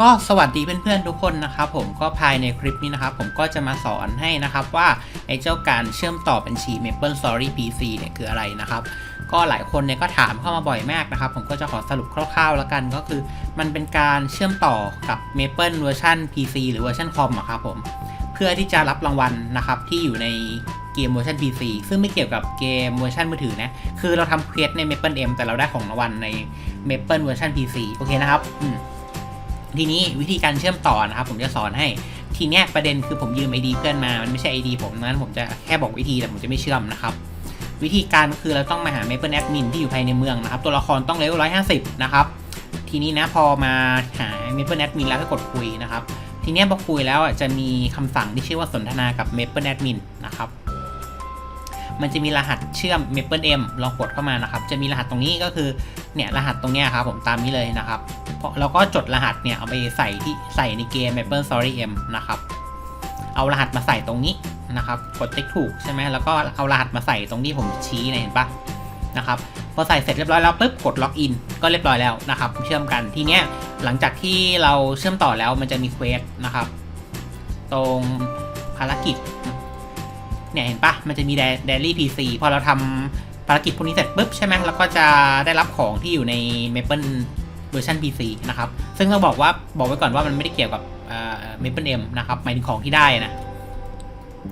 ก็สวัสดีเพื่อนๆทุกคนนะครับผมก็ภายในคลิปนี้นะครับผมก็จะมาสอนให้นะครับว่าไอ้เจ้าการเชื่อมต่อบัญชี Maple Story PC เนี่ยคืออะไรนะครับ ก็หลายคนเนี่ยก็ถามเข้ามาบ่อยมากนะครับ ผมก็จะขอสรุปคร่าวๆแล้วกันก็คือ มันเป็นการเชื่อมต่อกับ Maple เวอร์ชัน PC หรือเวอร์ชันคอมอะครับผมเพื่อที่จะรับรางวัลนะครับที่อยู่ใน เกมเวอร์ชัน PC ซึ่งไม่เกี่ยวกับเกมเวอร์ชันมือถือนะ คือเราทำเควสใน Maple M แต่เราได้ของรางวัลใน Maple เวอร์ชัน PC โอเคนะครับทีนี้วิธีการเชื่อมต่อนะครับ ผมจะสอนให้ทีเนี้ยประเด็นคือผมยืม ID เพื่อนมา มันไม่ใช่ ID ผมนั้นผมจะแค่บอกวิธีแต่ผมจะไม่เชื่อมนะครับ วิธีการก็คือเราต้องมาหา Maple Admin ที่อยู่ภายในเมืองนะครับ ตัวละครต้องเลเวล150 นะครับ ทีนี้นะพอมาหา Maple Admin แล้วก็กดคุยนะครับ ทีนี้พอคุยแล้วจะมีคำสั่งที่ชื่อว่าสนทนากับ Maple Admin นะครับ มันจะมีรหัสเชื่อม Maple M ลองกดเข้ามานะครับ จะมีรหัสตรงนี้ก็คือเนี่ยรหัสตรงเนี้ยครับผมตามนี้เลยนะครับเราก็จดรหัสเนี่ยเอาไปใส่ที่ใส่ในเกม Maple Story M นะครับ เอารหัสมาใส่ตรงนี้นะครับ กดติ๊กถูกใช่ไหมแล้วก็เอารหัสมาใส่ตรงที่ผมชี้เนี่ยเห็นปะนะครับพอใส่เสร็จเรียบร้อยแล้วปุ๊บกดล็อกอินก็เรียบร้อยแล้วนะครับ เชื่อมกันทีเนี้ยหลังจากที่เราเชื่อมต่อแล้วมันจะมีเควสนะครับ ตรงภารกิจ เนี่ยเห็นปะมันจะมีเดลี่พีซีพอเราทำภารกิจพวกนี้เสร็จปุ๊บใช่ไหมแล้วก็จะได้รับของที่อยู่ใน Maple เวอร์ชัน PC นะครับ ซึ่งต้องบอกว่าบอกไว้ก่อนว่ามันไม่ได้เกี่ยวกับเอ่อ Maple M นะครับหมายถึงของที่ได้นะ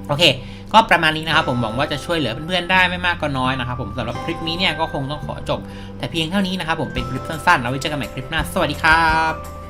โอเค ก็ประมาณนี้นะครับผมหวังว่าจะช่วยเหลือเพื่อนๆได้ไม่มากก็น้อยนะครับผมสำหรับคลิปนี้เนี่ยก็คงต้องขอจบ แต่เพียงเท่านี้นะครับผมเป็นคลิปสั้นๆเอาไว้เจอกันใหม่คลิปหน้า สวัสดีครับ